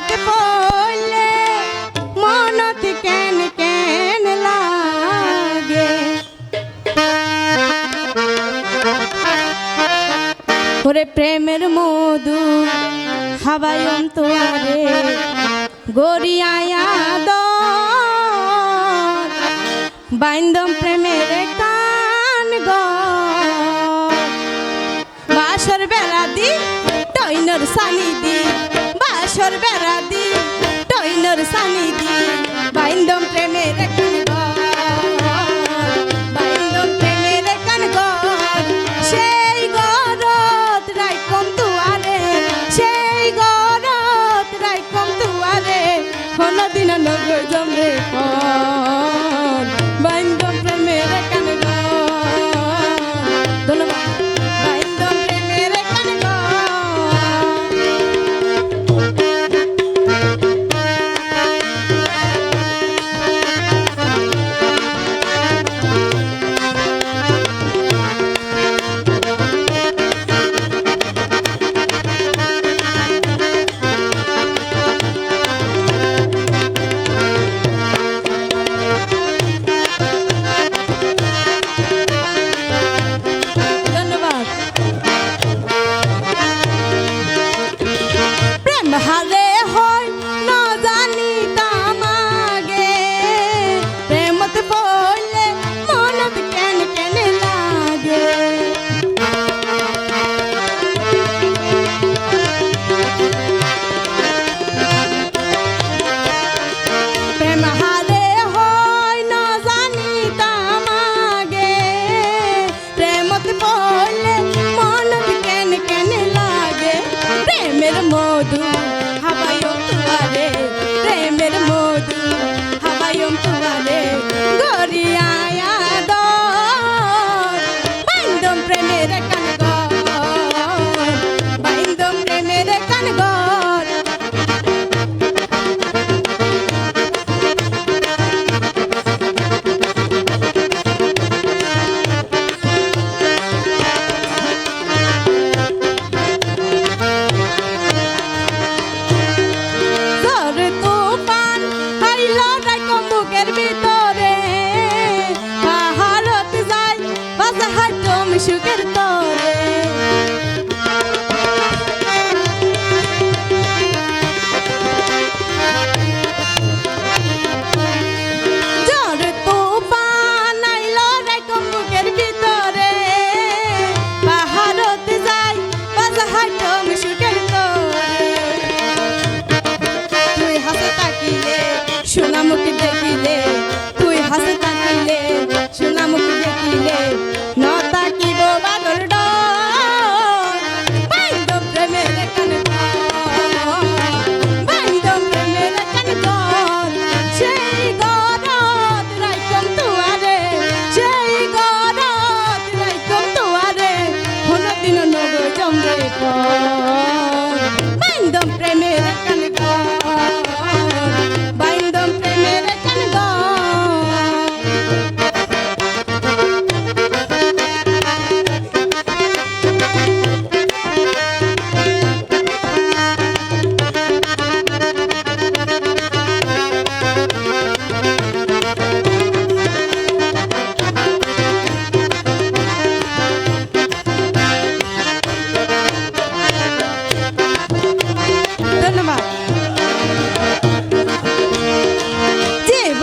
বিপদে পড়লে মনত কেন কেন লাগে? করে প্রেমের মধু হাবায় অন্তরে গড়িয়ায়া দ বাইন্দম প্রেমের কান গো। বাসর বেলা দি টইনর সানি দি সরবেরা দি টইনর সানি দি বাইন্দম প্রেমের একটু করিয়া no que tem que ter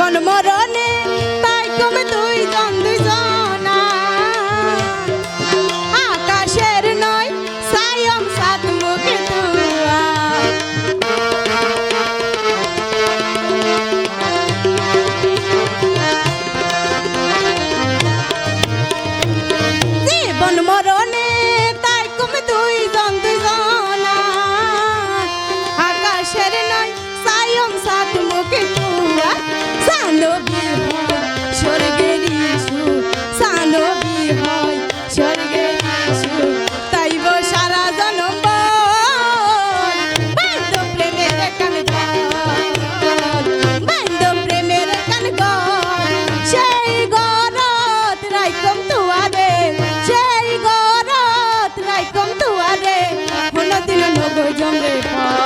on the mother. Sunday, Paul.